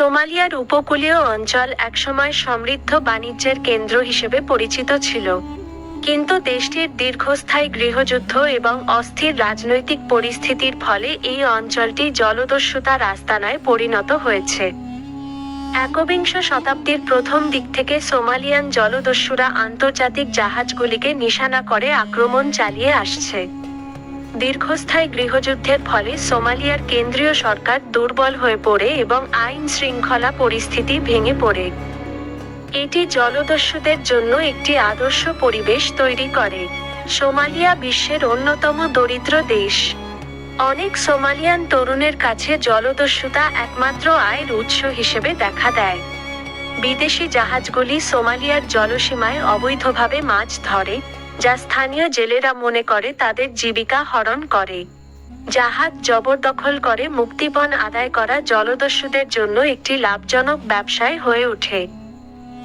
সোমালিয়ার উপকূলীয় অঞ্চল একসময় সমৃদ্ধ বাণিজ্যের কেন্দ্র হিসেবে পরিচিত ছিল। কিন্তু দেশটির দীর্ঘস্থায়ী গৃহযুদ্ধ এবং অস্থির রাজনৈতিক পরিস্থিতির ফলে এই অঞ্চলটি জলদস্যুতার আস্তানায় পরিণত হয়েছে। একবিংশ শতাব্দীর প্রথম দিক থেকে সোমালিয়ান জলদস্যুরা আন্তর্জাতিক জাহাজগুলিকে নিশানা করে আক্রমণ চালিয়ে আসছে। দীর্ঘস্থায়ী গৃহযুদ্ধের ফলে সোমালিয়ার কেন্দ্রীয় সরকার দুর্বল হয়ে পড়ে এবং আইন শৃঙ্খলা পরিস্থিতি ভেঙে পড়ে। এটি জলদস্যুদের জন্য একটি আদর্শ পরিবেশ তৈরি করে। সোমালিয়া বিশ্বের অন্যতম দরিদ্র দেশ। অনেক সোমালিয়ান তরুণের কাছে জলদস্যুতা একমাত্র আয়ের উৎস হিসেবে দেখা দেয়। বিদেশি জাহাজগুলি সোমালিয়ার জলসীমায় অবৈধভাবে মাছ ধরে। যা স্থানীয় জেলেরা মনে করে তাদের জীবিকা হরণ করে। জাহাজ জবরদখল করে মুক্তিপণ আদায় করা জলদস্যুদের জন্য একটি লাভজনক ব্যবসায় হয়ে ওঠে।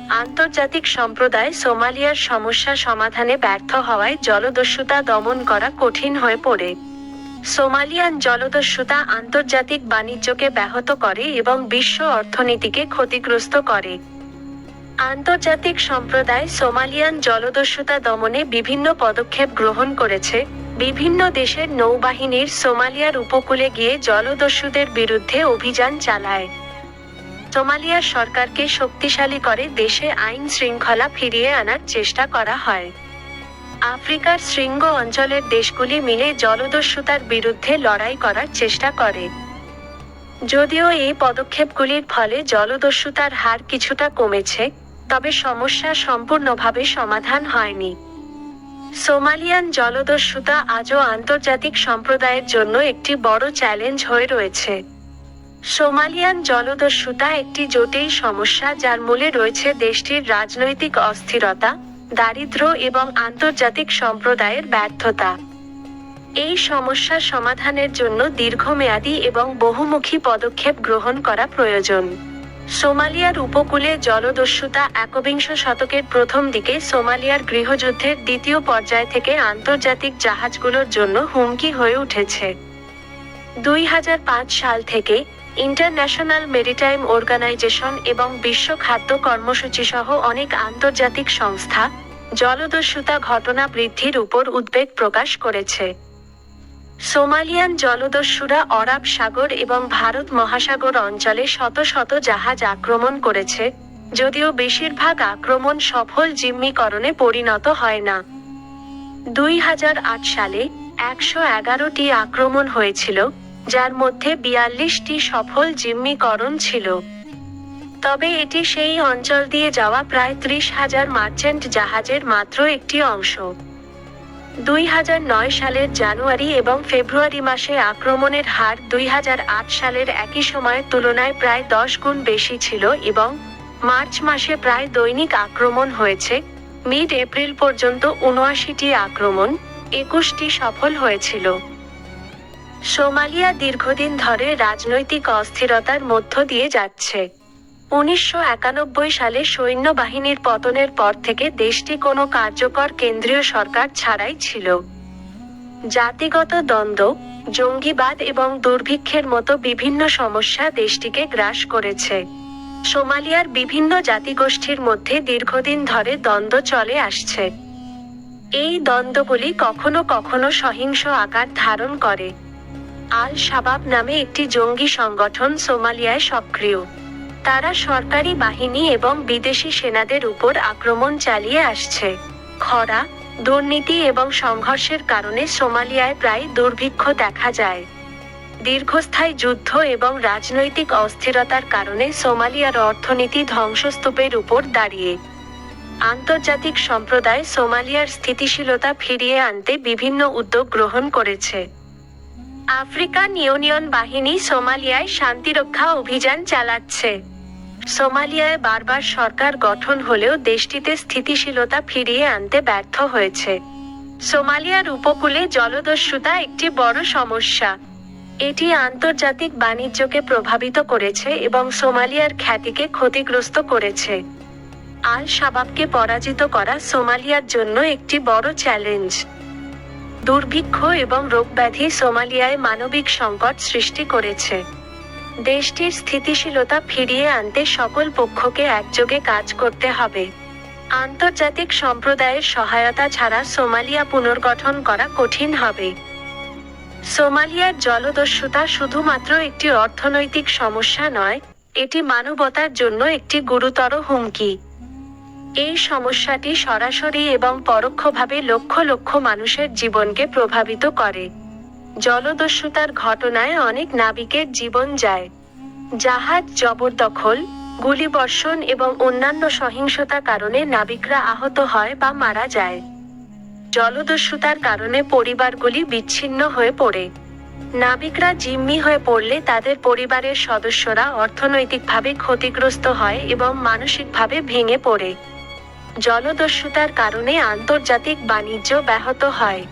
আন্তর্জাতিক সম্প্রদায় সোমালিয়ার সমস্যা সমাধানে ব্যর্থ হওয়ায় জলদস্যুতা দমন করা কঠিন হয়ে পড়ে। সোমালিয়ান জলদস্যুতা আন্তর্জাতিক বাণিজ্যকে ব্যাহত করে এবং বিশ্ব অর্থনীতিকে ক্ষতিগ্রস্ত করে। আন্তর্জাতিক সম্প্রদায় সোমালিয়ান জলদস্যুতা দমনে বিভিন্ন পদক্ষেপ গ্রহণ করেছে। বিভিন্ন দেশের নৌবাহিনীর সোমালিয়ার উপকূলে গিয়ে জলদস্যুদের বিরুদ্ধে অভিযান চালায়। সোমালিয়ার সরকারকে শক্তিশালী করে দেশে আইন শৃঙ্খলা ফিরিয়ে আনার চেষ্টা করা হয়। আফ্রিকার শৃঙ্গ অঞ্চলের দেশগুলি মিলে জলদস্যুতার বিরুদ্ধে লড়াই করার চেষ্টা করে। যদিও এই পদক্ষেপগুলির ফলে জলদস্যুতার হার কিছুটা কমেছে তবে সমস্যা সম্পূর্ণভাবে সমাধান হয়নি। সোমালিয়ান জলদস্যুতা আজও আন্তর্জাতিক সম্প্রদায়ের জন্য একটি বড় চ্যালেঞ্জ হয়ে রয়েছে। সোমালিয়ান জলদস্যুতা একটি জটিল সমস্যা যার মূলে রয়েছে দেশটির রাজনৈতিক অস্থিরতা দারিদ্র্য এবং আন্তর্জাতিক সম্প্রদায়ের ব্যর্থতা। এই সমস্যা সমাধানের জন্য দীর্ঘমেয়াদী এবং বহুমুখী পদক্ষেপ গ্রহণ করা প্রয়োজন। সোমালিয়ার উপকূলে জলদস্যুতা একবিংশ শতকের প্রথম দিকে সোমালিয়ার গৃহযুদ্ধের দ্বিতীয় পর্যায় থেকে আন্তর্জাতিক জাহাজগুলোর জন্য হুমকি হয়ে উঠেছে। দুই হাজার পাঁচ সাল থেকে ইন্টারন্যাশনাল মেরিটাইম অর্গানাইজেশন এবং বিশ্ব খাদ্য কর্মসূচি সহ অনেক আন্তর্জাতিক সংস্থা জলদস্যুতা ঘটনা বৃদ্ধির উপর উদ্বেগ প্রকাশ করেছে। সোমালিয়ান জলদস্যুরা অরাব সাগর এবং ভারত মহাসাগর অঞ্চলে শত শত জাহাজ আক্রমণ করেছে, যদিও বেশিরভাগ আক্রমণ সফল জিম্মিকরণে পরিণত হয় না। দুই হাজার আট সালে একশো এগারোটি আক্রমণ হয়েছিল, যার মধ্যে বিয়াল্লিশটি সফল জিম্মিকরণ ছিল। তবে এটি সেই অঞ্চল দিয়ে যাওয়া প্রায় ত্রিশ হাজার মার্চেন্ট জাহাজের মাত্র একটি অংশ। দুই হাজার নয় সালের জানুয়ারি এবং ফেব্রুয়ারি মাসে আক্রমণের হার দুই হাজার আট সালের একই সময়ের তুলনায় প্রায় দশ গুণ বেশি ছিল এবং মার্চ মাসে প্রায় দৈনিক আক্রমণ হয়েছে। মিড এপ্রিল পর্যন্ত উনআশিটি আক্রমণ একুশটি সফল হয়েছিল। সোমালিয়া দীর্ঘদিন ধরে রাজনৈতিক অস্থিরতার মধ্য দিয়ে যাচ্ছে। উনিশশো একানব্বই সালে সৈন্যবাহিনীর পতনের পর থেকে দেশটি কোনো কার্যকর কেন্দ্রীয় সরকার ছাড়াই ছিল। জাতিগত দ্বন্দ্ব, জঙ্গিবাদ এবং দুর্ভিক্ষের মতো বিভিন্ন সমস্যা দেশটিকে গ্রাস করেছে। সোমালিয়ার বিভিন্ন জাতিগোষ্ঠীর মধ্যে দীর্ঘদিন ধরে দ্বন্দ্ব চলে আসছে। এই দ্বন্দ্বগুলি কখনো কখনো সহিংস আকার ধারণ করে। আল শাবাব নামে একটি জঙ্গি সংগঠন সোমালিয়ায় সক্রিয়। তারা সরকারি বাহিনী এবং বিদেশি সেনাদের উপর আক্রমণ চালিয়ে আসছে। খরা, দুর্নীতি এবং সংঘর্ষের কারণে সোমালিয়ায় প্রায় দুর্ভিক্ষ দেখা যায়। দীর্ঘস্থায়ী যুদ্ধ এবং রাজনৈতিক অস্থিরতার কারণে সোমালিয়ার অর্থনীতি ধ্বংসস্তূপের উপর দাঁড়িয়ে। আন্তর্জাতিক সম্প্রদায় সোমালিয়ার স্থিতিশীলতা ফিরিয়ে আনতে বিভিন্ন উদ্যোগ গ্রহণ করেছে। আফ্রিকান ইউনিয়ন বাহিনী সোমালিয়ায় শান্তিরক্ষা অভিযান চালাচ্ছে। সোমালিয়ায় বারবার সরকার গঠন হলেও দেশটিতে স্থিতিশীলতা ফিরিয়ে আনতে ব্যর্থ হয়েছে। সোমালিয়ার উপকূলে জলদস্যুতা একটি বড় সমস্যা। এটি আন্তর্জাতিক বাণিজ্যকে প্রভাবিত করেছে এবং সোমালিয়ার খ্যাতিকে ক্ষতিগ্রস্ত করেছে। আল শাবাবকে পরাজিত করা সোমালিয়ার জন্য একটি বড় চ্যালেঞ্জ। দুর্ভিক্ষ এবং রোগব্যাধি সোমালিয়ায় মানবিক সংকট সৃষ্টি করেছে। দেশটির স্থিতিশীলতা ফিরিয়ে আনতে সকল পক্ষকে একযোগে কাজ করতে হবে। আন্তর্জাতিক সম্প্রদায়ের সহায়তা ছাড়া সোমালিয়া পুনর্গঠন করা কঠিন হবে। সোমালিয়ার জলদস্যুতা শুধুমাত্র একটি অর্থনৈতিক সমস্যা নয়, এটি মানবতার জন্য একটি গুরুতর হুমকি। এই সমস্যাটি সরাসরি এবং পরোক্ষভাবে লক্ষ লক্ষ মানুষের জীবনকে প্রভাবিত করে। জলদস্যুতার ঘটনায় অনেক নাবিকের জীবন যায়। জাহাজ, জবরদখল, গুলিবর্ষণ এবং অন্যান্য সহিংসতা কারণে নাবিকরা আহত হয় বা মারা যায়। জলদস্যুতার কারণে পরিবারগুলি বিচ্ছিন্ন হয়ে পড়ে। নাবিকরা জিম্মি হয়ে পড়লে তাদের পরিবারের সদস্যরা অর্থনৈতিকভাবে ক্ষতিগ্রস্ত হয় এবং মানসিকভাবে ভেঙে পড়ে। জলদস্যুতার কারণে আন্তর্জাতিক বাণিজ্য ব্যাহত হয়।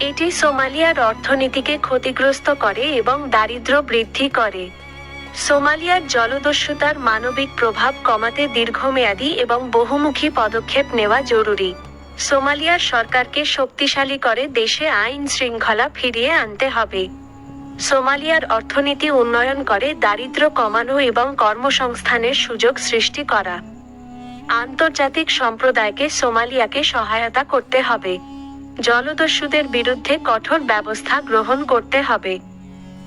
এটি সোমালিয়ার অর্থনীতিকে ক্ষতিগ্রস্ত করে এবং দারিদ্র্য বৃদ্ধি করে। সোমালিয়ার জলদস্যুতার মানবিক প্রভাব কমাতে দীর্ঘমেয়াদী এবং বহুমুখী পদক্ষেপ নেওয়া জরুরি। সোমালিয়ার সরকারকে শক্তিশালী করে দেশে আইন শৃঙ্খলা ফিরিয়ে আনতে হবে। সোমালিয়ার অর্থনীতি উন্নয়ন করে দারিদ্র কমানো এবং কর্মসংস্থানের সুযোগ সৃষ্টি করা। আন্তর্জাতিক সম্প্রদায়কে সোমালিয়াকে সহায়তা করতে হবে। জলদস্যুদের বিরুদ্ধে কঠোর ব্যবস্থা গ্রহণ করতে হবে।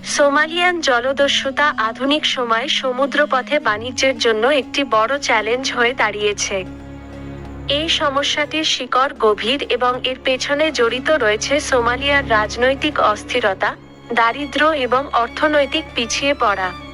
সোমালিয়ান জলদস্যুতা আধুনিক সময়ে সমুদ্রপথে বাণিজ্যের জন্য একটি বড় চ্যালেঞ্জ হয়ে দাঁড়িয়েছে। এই সমস্যাটির শিকড় গভীর এবং এর পেছনে জড়িত রয়েছে সোমালিয়ার রাজনৈতিক অস্থিরতা, দারিদ্র্য এবং অর্থনৈতিক পিছিয়ে পড়া।